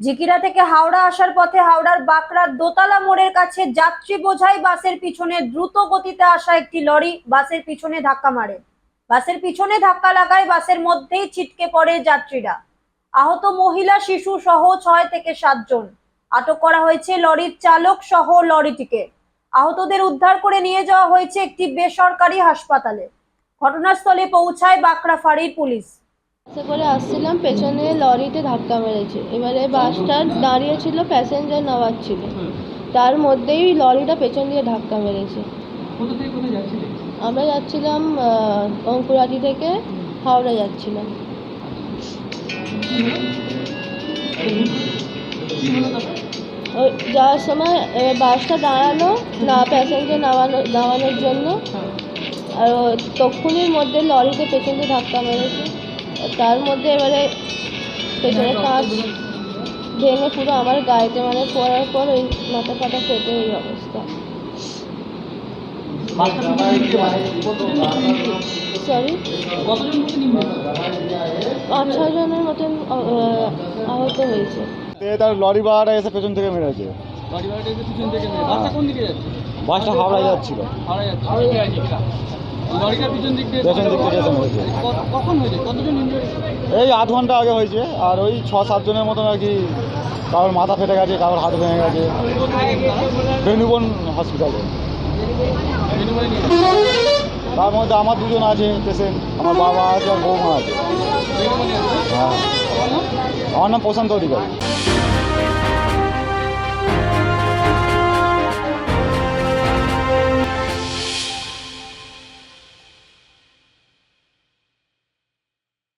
জিকিরা থেকে হাওড়া আসার পথে হাওড়ার বাঁকড়ার দোতলা মোড়ের কাছে যাত্রী বোঝাই বাসের পিছনে দ্রুত গতিতে আসা একটি লরি বাসের পিছনে ধাক্কা মারে। বাসের পিছনে ধাক্কা লাগায় বাসের মধ্যেই ছিটকে পড়ে যাত্রীরা। আহত মহিলা, শিশু সহ ছয় থেকে সাতজন আটক করা হয়েছে লরির চালক সহ লরিটিকে। আহতদের উদ্ধার করে নিয়ে যাওয়া হয়েছে একটি বেসরকারি হাসপাতালে। ঘটনাস্থলে পৌঁছায় বাঁকড়া ফাঁড়ির পুলিশ। বাসে করে আসছিলাম পেছনে লরিতে ধাক্কা মেরেছে। এবারে বাসটা দাঁড়িয়ে ছিল প্যাসেঞ্জার নামাচ্ছিল তার মধ্যেই লরিটা পেছন দিয়ে ধাক্কা মেরেছে। আমরা যাচ্ছিলাম অঙ্কুরাটি থেকে হাওড়া যাচ্ছিলাম। ওই যাওয়ার সময় বাসটা দাঁড়াল না প্যাসেঞ্জার নামানো নামানোর জন্য। আর ও মধ্যে লরিতে পেছন দিয়ে ধাক্কা মেরেছে। তার মধ্যে এবারে পেছনে কাঁচ ভেঙে পুরো আমার গায়েতে মানে পড়ার পর ওই মাথা ফাটা ফেটে এই অবস্থা। সরি পাঁচ ছয় জনের মতন আহত হয়েছে। তার লরি বাড়াটা এসে পেছন থেকে মেরেছে। ভাড়াটা এসে পিছন থেকে মেরে বাসটা কোন দিকে যাচ্ছে? বাসটা হাওড়ায় যাচ্ছিল। হাওড়া যাচ্ছে। এই আধ ঘণ্টা আগে হয়েছে আর ওই ছ সাতজনের মতন আর কি কারোর মাথা ফেটে গেছে কারোর হাত ভেঙে গেছে। বেনুবন হসপিটালে তার মধ্যে আমার দুজন আছে পেশেন্ট আমার বাবা আছে আর বৌমা আছে? হ্যাঁ। আমার নাম প্রশান্ত অধিকারী।